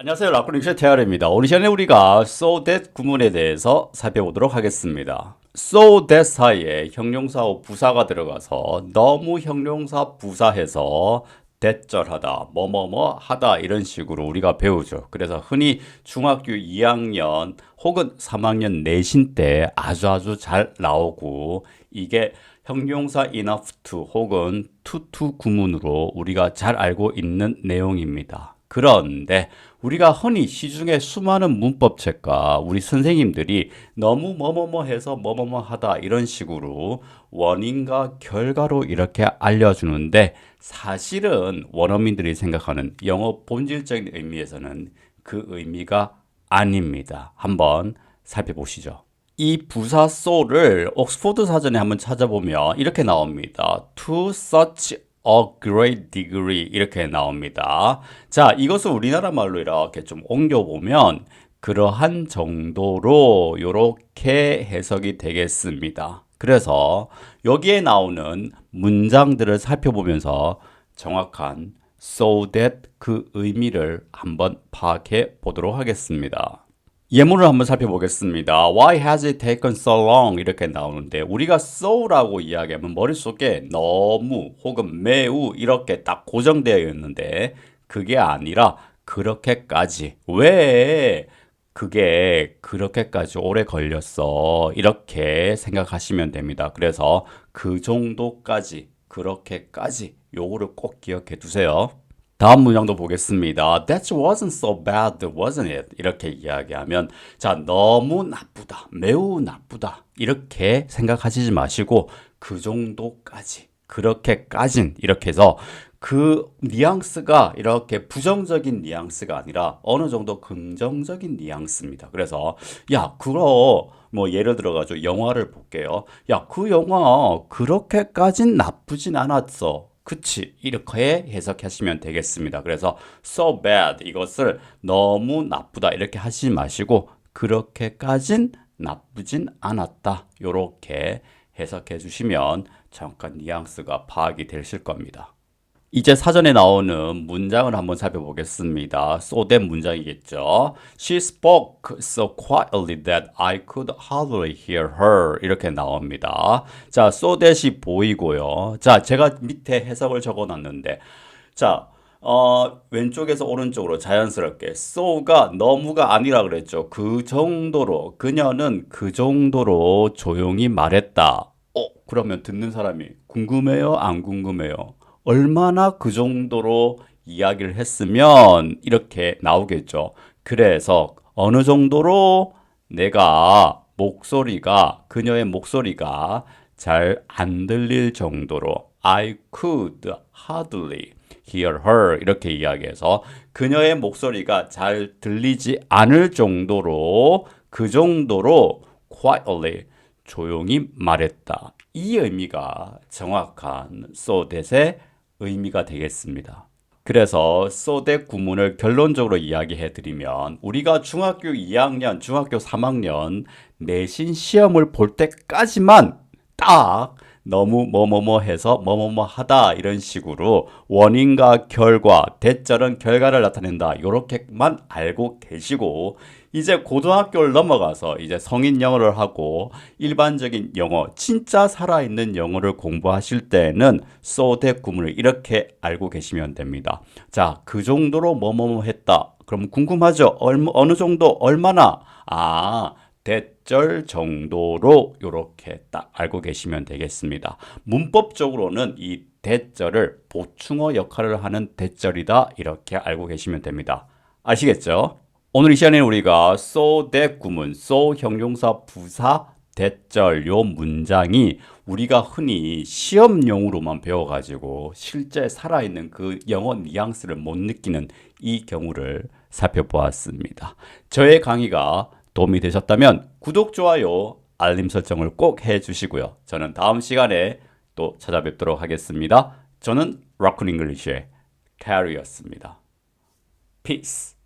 안녕하세요. 라쿠링쇼 태아입니다 오늘 시간에 우리가 so that 구문에 대해서 살펴보도록 하겠습니다. so that 사이에 형용사와 부사가 들어가서 너무 형용사 부사해서 대절하다, 뭐뭐뭐 하다 이런 식으로 우리가 배우죠. 그래서 흔히 중학교 2학년 혹은 3학년 내신 때 아주 아주 잘 나오고 이게 형용사 enough to 혹은 to to 구문으로 우리가 잘 알고 있는 내용입니다. 그런데 우리가 흔히 시중에 수많은 문법책과 우리 선생님들이 너무 뭐뭐뭐 해서 뭐뭐뭐 하다 이런 식으로 원인과 결과로 이렇게 알려주는데 사실은 원어민들이 생각하는 영어 본질적인 의미에서는 그 의미가 아닙니다. 한번 살펴보시죠. 이 부사 so를 옥스포드 사전에 한번 찾아보면 이렇게 나옵니다. To such a great degree 이렇게 나옵니다. 자, 이것을 우리나라 말로 이렇게 좀 옮겨보면 그러한 정도로 이렇게 해석이 되겠습니다. 그래서 여기에 나오는 문장들을 살펴보면서 정확한 so that 그 의미를 한번 파악해 보도록 하겠습니다. 예문을 한번 살펴보겠습니다. Why has it taken so long? 이렇게 나오는데 우리가 so라고 이야기하면 머릿속에 너무 혹은 매우 이렇게 딱 고정되어 있는데 그게 아니라 그렇게까지 왜 그게 그렇게까지 오래 걸렸어 이렇게 생각하시면 됩니다. 그래서 그 정도까지 그렇게까지 요거를 꼭 기억해 두세요. 다음 문장도 보겠습니다. That wasn't so bad, wasn't it? 이렇게 이야기하면 자 너무 나쁘다, 매우 나쁘다 이렇게 생각하시지 마시고 그 정도까지 그렇게까진 이렇게 해서 그 뉘앙스가 이렇게 부정적인 뉘앙스가 아니라 어느 정도 긍정적인 뉘앙스입니다. 그래서 야 그거 뭐 예를 들어 가지고 영화를 볼게요. 야 그 영화 그렇게까진 나쁘진 않았어. 그치 이렇게 해석하시면 되겠습니다. 그래서 so bad 이것을 너무 나쁘다 이렇게 하시지 마시고 그렇게까진 나쁘진 않았다 이렇게 해석해 주시면 정확한 뉘앙스가 파악이 되실 겁니다. 이제 사전에 나오는 문장을 한번 살펴보겠습니다. 소된 문장이겠죠. She spoke so quietly that I could hardly hear her. 이렇게 나옵니다. 자, that이 보이고요. 자, 제가 밑에 해석을 적어 놨는데, 자, 어, 왼쪽에서 오른쪽으로 자연스럽게 so가 너무가 아니라 그랬죠. 그 정도로, 그녀는 그 정도로 조용히 말했다. 어, 그러면 듣는 사람이 궁금해요? 안 궁금해요? 얼마나 그 정도로 이야기를 했으면 이렇게 나오겠죠. 그래서 어느 정도로 내가 목소리가 그녀의 목소리가 잘 안 들릴 정도로 I could hardly hear her 이렇게 이야기해서 그녀의 목소리가 잘 들리지 않을 정도로 그 정도로 quietly 조용히 말했다. 이 의미가 정확한 so that의 의미가 되겠습니다. 그래서 that 구문을 결론적으로 이야기해 드리면 우리가 중학교 2학년, 중학교 3학년 내신 시험을 볼 때까지만 딱 너무 뭐뭐뭐 해서 뭐뭐뭐 하다 이런 식으로 원인과 결과, 대절은 결과를 나타낸다. 이렇게만 알고 계시고 이제 고등학교를 넘어가서 이제 성인 영어를 하고 일반적인 영어, 진짜 살아있는 영어를 공부하실 때는 that 구문을 이렇게 알고 계시면 됩니다. 자, 그 정도로 뭐뭐뭐 했다. 그럼 궁금하죠? 얼마, 어느 정도, 얼마나? 아, 대절 정도로 이렇게 딱 알고 계시면 되겠습니다. 문법적으로는 이 대절을 보충어 역할을 하는 대절이다 이렇게 알고 계시면 됩니다. 아시겠죠? 오늘 이 시간에 우리가 so that 구문, so 형용사 부사 대절 요 문장이 우리가 흔히 시험용으로만 배워가지고 실제 살아있는 그 영어 뉘앙스를 못 느끼는 이 경우를 살펴보았습니다. 저의 강의가 도움이 되셨다면 구독, 좋아요, 알림 설정을 꼭 해주시고요. 저는 다음 시간에 또 찾아뵙도록 하겠습니다. 저는 라쿤 잉글리시의 캐리였습니다. Peace.